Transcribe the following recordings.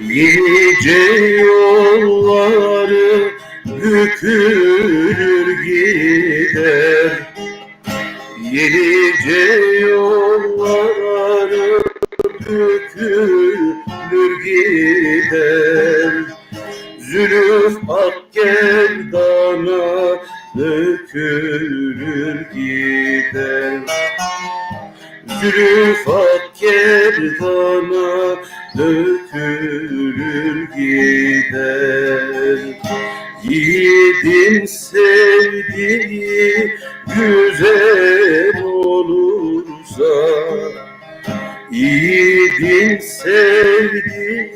Yenice yolları bükülür gider. Yenice yolları bükülür gider. Zülüf ak gerdana dökülür gider Zülüf ak gerdana dökülür gider. Yiğidin sevdiği güzel olursa Yiğidin sevdiği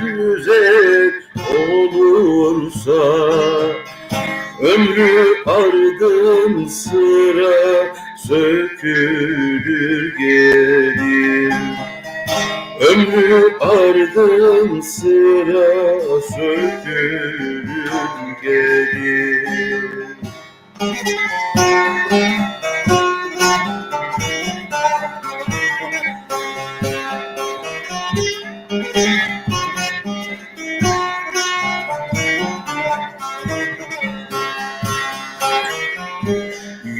güzel olursa Ömrü ardın sıra sökülür gelir. Ömrü ardın sıra sökülür gelir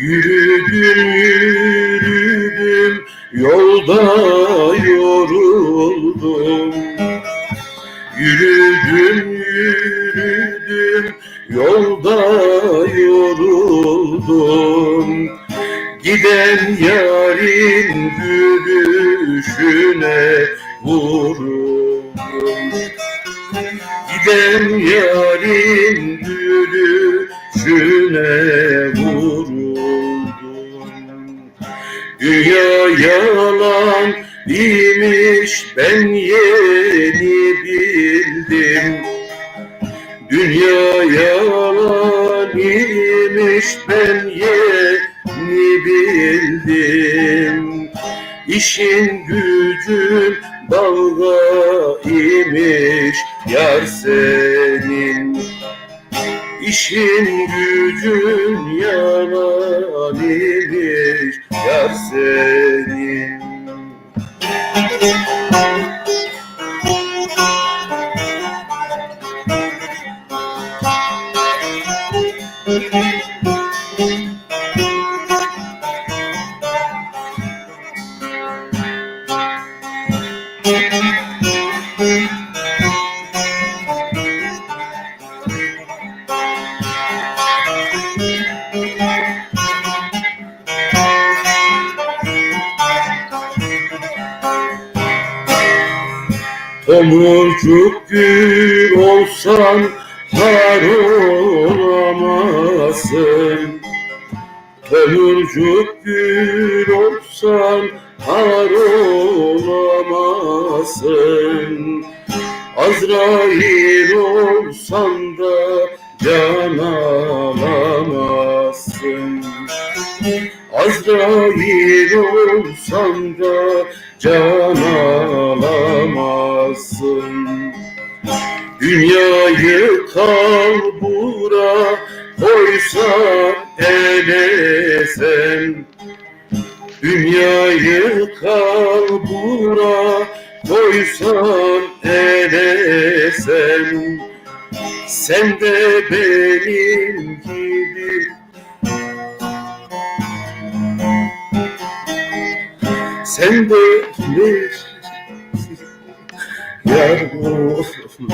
Yürüdüm yürüdüm yolda yoruldum. Yürüdüm yürüdüm yolda yoruldum. Giden yarın gülüşüne vuruldum. Giden yarın gülüşüne Dünya yalan imiş ben yeni bildim. Dünya yalan imiş ben yeni bildim. İşin gücün dalga imiş yar senin. İşin gücün yalan imiş yar senin Tomurcuk gül olsan har olamazsın. Tomurcuk gül olsan har olamazsın. Azrail olsan da can alamazsın. Azrail olsan da can alamazsın Dünyayı kalbura koysan elesen Dünyayı kalbura koysan elesen Sen. De benim gibi. Sen de bir yar olamazsın